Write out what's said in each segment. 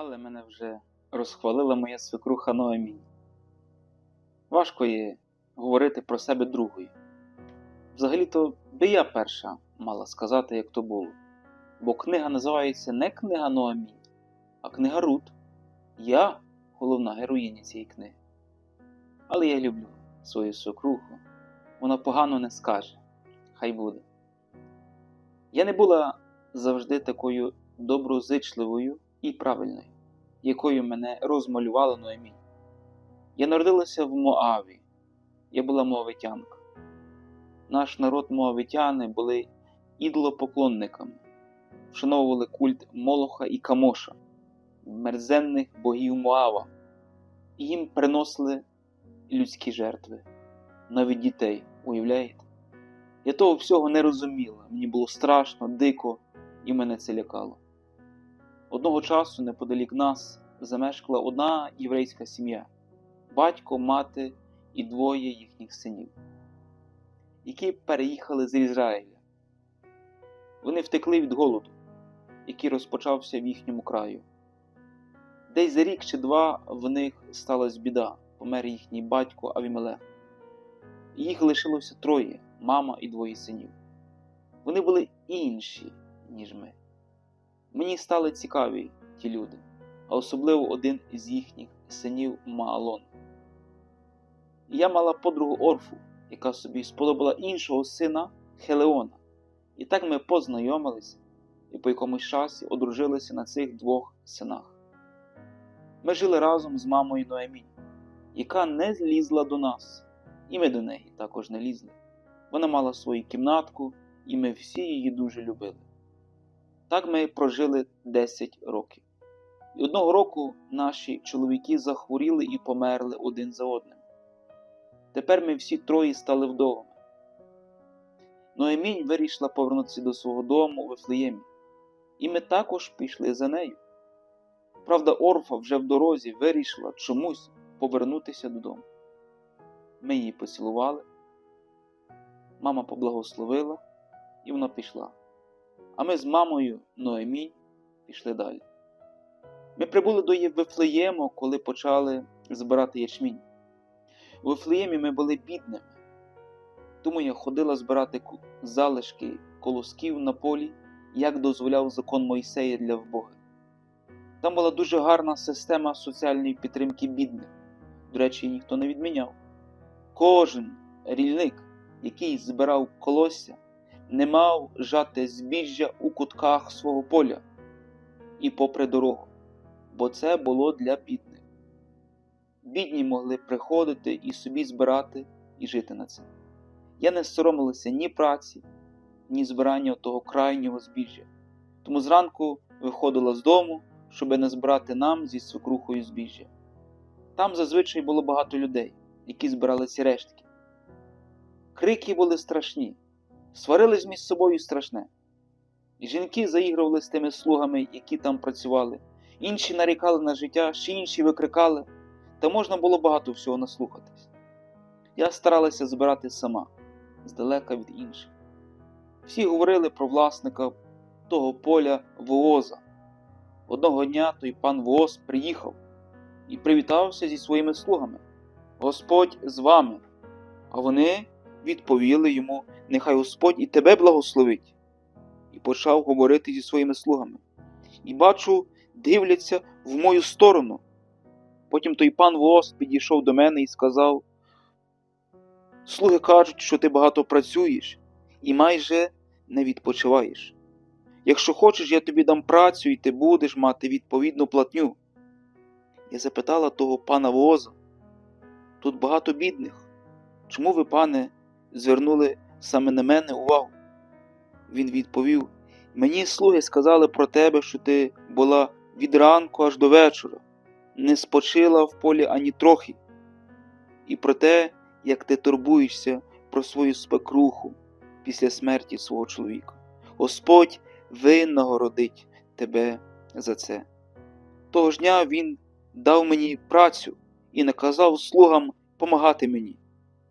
але мене вже розхвалила моя свекруха Ноемі. Важко є говорити про себе другою. Взагалі-то би я перша мала сказати, як то було. Бо книга називається не книга Ноемі, а книга Рут. Я головна героїня цієї книги. Але я люблю свою свекруху. Вона погано не скаже. Хай буде. Я не була завжди такою доброзичливою і правильною, якою мене розмалювала Ноемі. Я народилася в Моаві. Я була моавитянка. Наш народ моавитяни були ідолопоклонниками, вшановували культ Молоха і Камоша, мерзенних богів Моава, і їм приносили людські жертви, навіть дітей, уявляєте? Я того всього не розуміла, мені було страшно, дико, і мене це лякало. Одного часу неподалік нас замешкала одна єврейська сім'я батько, мати і двоє їхніх синів, які переїхали з Ізраїля. Вони втекли від голоду, який розпочався в їхньому краю. Десь за рік чи два в них сталася біда, помер їхній батько Авімелех. Їх лишилося троє мама і двоє синів. Вони були інші, ніж ми. Мені стали цікаві ті люди, а особливо один із їхніх синів Маалон. Я мала подругу Орфу, яка собі сподобала іншого сина Хелеона. І так ми познайомилися і по якомусь часі одружилися на цих двох синах. Ми жили разом з мамою Ноемі, яка не злізла до нас, і ми до неї також не лізли. Вона мала свою кімнатку, і ми всі її дуже любили. Так ми прожили 10 років. І одного року наші чоловіки захворіли і померли один за одним. Тепер ми всі троє стали вдовами. Ноемінь вирішила повернутися до свого дому у Вифлеємі, і ми також пішли за нею. Правда, Орфа вже в дорозі вирішила чомусь повернутися додому. Ми її поцілували, мама поблагословила, і вона пішла. А ми з мамою Ноемінь пішли далі. Ми прибули до Вифлеєму, коли почали збирати ячмінь. У Вифлеємі ми були бідними, тому я ходила збирати залишки колосків на полі, як дозволяв закон Мойсея для вбоги. Там була дуже гарна система соціальної підтримки бідних. До речі, ніхто не відміняв. Кожен рільник, який збирав колосся, не мав жати збіжжя у кутках свого поля і попри дорогу, бо це було для бідних. Бідні могли приходити і собі збирати і жити на це. Я не соромилася ні праці, ні збирання того крайнього збіжжя. Тому зранку виходила з дому, щоби не збирати нам зі свекрухою збіжжя. Там зазвичай було багато людей, які збирали ці рештки. Крики були страшні, сварились між собою страшне. Жінки заігрували з тими слугами, які там працювали, інші нарікали на життя, ще інші викрикали, та можна було багато всього наслухатись. Я старалася збирати сама, здалека від інших. Всі говорили про власника того поля Вооза. Одного дня той пан Вооз приїхав і привітався зі своїми слугами. Господь з вами. А вони відповіли йому, нехай Господь і тебе благословить. І почав говорити зі своїми слугами. І бачу, дивляться в мою сторону. Потім той пан Вооз підійшов до мене і сказав: Слуги кажуть, що ти багато працюєш і майже не відпочиваєш. Якщо хочеш, я тобі дам працю, і ти будеш мати відповідну платню. Я запитала того пана Вооза, тут багато бідних. Чому ви, пане, звернули саме на мене увагу? Він відповів: Мені слуги сказали про тебе, що ти була від ранку аж до вечора, не спочила в полі ані трохи, і про те, як ти турбуєшся про свою спекруху після смерті свого чоловіка. Господь винагородить тебе за це. Того ж дня він дав мені працю і наказав слугам помагати мені,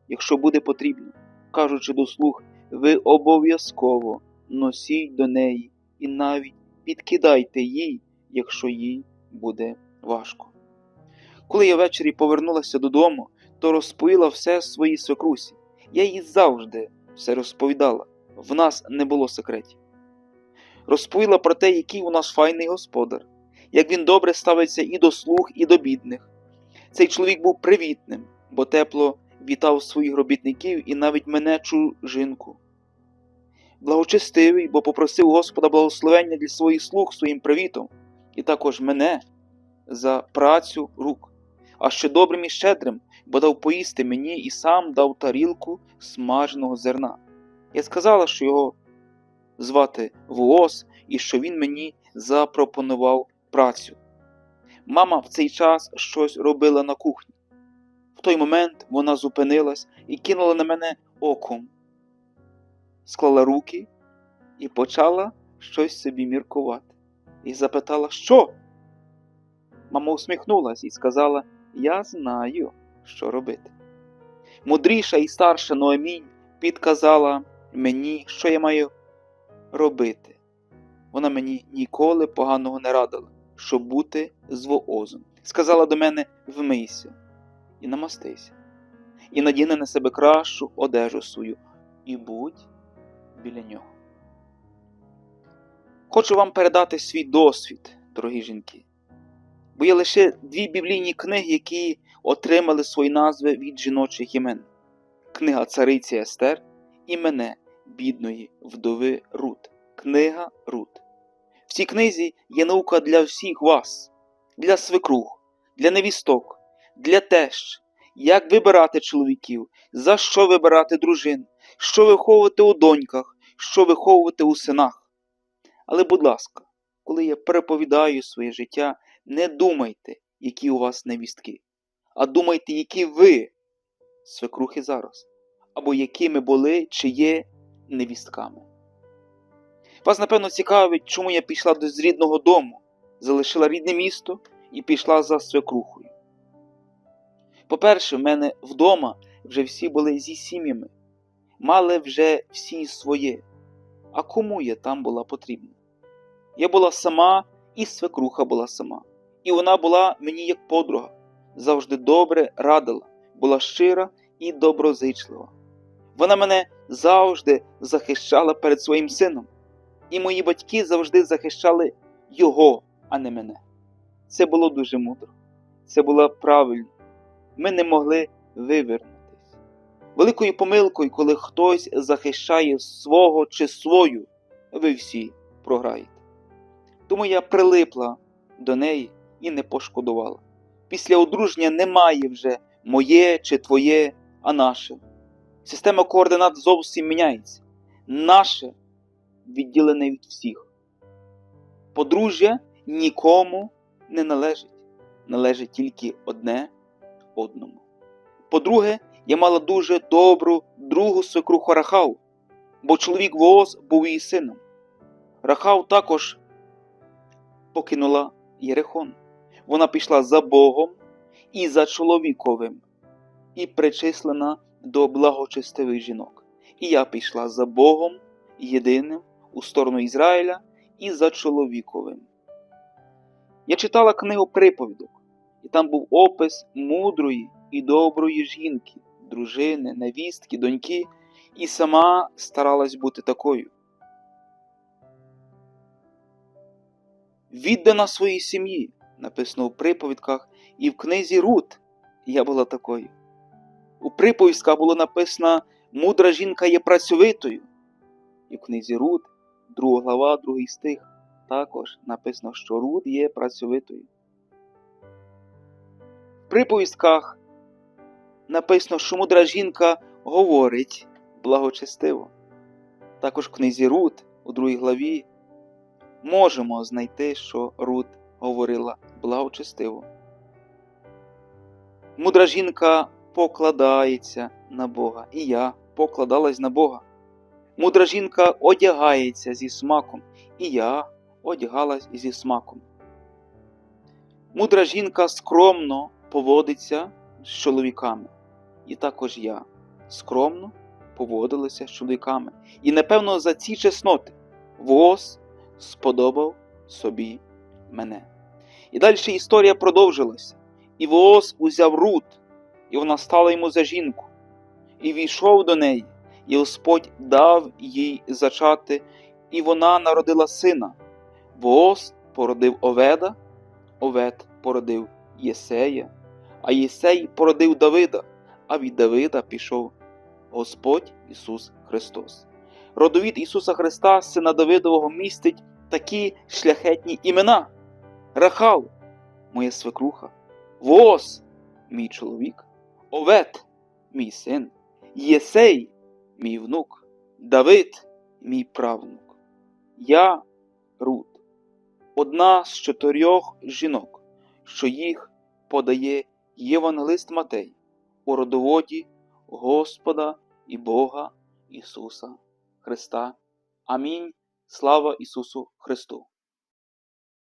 якщо буде потрібно, кажучи до слуг, ви обов'язково носіть до неї і навіть підкидайте їй, якщо їй буде важко. Коли я ввечері повернулася додому, то розповіла все своїй свекрусі. Я їй завжди все розповідала, в нас не було секретів. Розповіла про те, який у нас файний господар, як він добре ставиться і до слуг, і до бідних. Цей чоловік був привітним, бо тепло вітав своїх робітників і навіть мене чужинку. Благочестивий, бо попросив Господа благословення для своїх слуг своїм привітом, і також мене за працю рук, а ще добрим і щедрим, бо дав поїсти мені і сам дав тарілку смаженого зерна. Я сказала, що його звати Воос і що він мені запропонував працю. Мама в цей час щось робила на кухні. В той момент вона зупинилась і кинула на мене оком, склала руки і почала щось собі міркувати. І запитала, що? Мама усміхнулась і сказала: Я знаю, що робити. Мудріша і старша Ноемінь підказала мені, що я маю робити. Вона мені ніколи поганого не радила, щоб бути з воозом. Сказала до мене вмийся і намастися, і надіни на себе кращу одежу свою, і будь біля нього. Хочу вам передати свій досвід, дорогі жінки, бо є лише дві біблійні книги, які отримали свої назви від жіночих імен: книга Цариці Естер і мене, бідної вдови Рут. Книга Рут. В цій книзі є наука для всіх вас, для свекруг, для невісток, для тещ, як вибирати чоловіків, за що вибирати дружин, що виховувати у доньках, що виховувати у синах. Але, будь ласка, коли я переповідаю своє життя, не думайте, які у вас невістки, а думайте, які ви, свекрухи зараз, або якими були чи є невістками. Вас, напевно, цікавить, чому я пішла до з рідного дому, залишила рідне місто і пішла за свекрухою. По-перше, в мене вдома вже всі були зі сім'ями, мали вже всі своє. А кому я там була потрібна? Я була сама, і свекруха була сама. І вона була мені як подруга, завжди добре радила, була щира і доброзичлива. Вона мене завжди захищала перед своїм сином, і мої батьки завжди захищали його, а не мене. Це було дуже мудро, це було правильно. Ми не могли вивернутись. Великою помилкою, коли хтось захищає свого чи свою, ви всі програєте. Тому я прилипла до неї і не пошкодувала. Після одруження немає вже моє чи твоє, а наше. Система координат зовсім міняється. Наше відділене від всіх. Подружжя нікому не належить, належить тільки одне одному. По-друге, я мала дуже добру другу свекруху Рахав, бо чоловік Вооз був її сином. Рахав також покинула Єрихон. Вона пішла за Богом і за чоловіковим, і причислена до благочестивих жінок. І я пішла за Богом єдиним у сторону Ізраїля і за чоловіковим. Я читала книгу приповідок, і там був опис мудрої і доброї жінки, дружини, невістки, доньки, і сама старалась бути такою. Віддана своїй сім'ї, написано у приповідках, і в книзі Рут я була такою. У приповістках було написано Мудра жінка є працьовитою. І в книзі Рут, друга глава, другий стих, також написано, що Рут є працьовитою. Приповістках написано, що мудра жінка говорить благочестиво. Також в книзі Рут у другій главі можемо знайти, що Рут говорила благочестиво. Мудра жінка покладається на Бога, і я покладалась на Бога. Мудра жінка одягається зі смаком, і я одягалась зі смаком. Мудра жінка скромно поводиться з чоловіками, і також я скромно поводилася з чоловіками. І напевно за ці чесноти воз сподобав собі мене. І далі історія продовжилася. І Вооз узяв Рут, і вона стала йому за жінку, і війшов до неї, і Господь дав їй зачати, і вона народила сина. Вооз породив Оведа, Овед породив Єсея, а Єсей породив Давида, а від Давида пішов Господь Ісус Христос. Родовід Ісуса Христа, сина Давидового, містить такі шляхетні імена: Рахав, моя свекруха, Воос, мій чоловік, Овет, мій син, Єсей, мій внук, Давид, мій правнук. Я Рут, одна з чотирьох жінок, що їх подає Євангелист Матей у родоводі Господа і Бога Ісуса Христа. Амінь. Слава Ісусу Христу!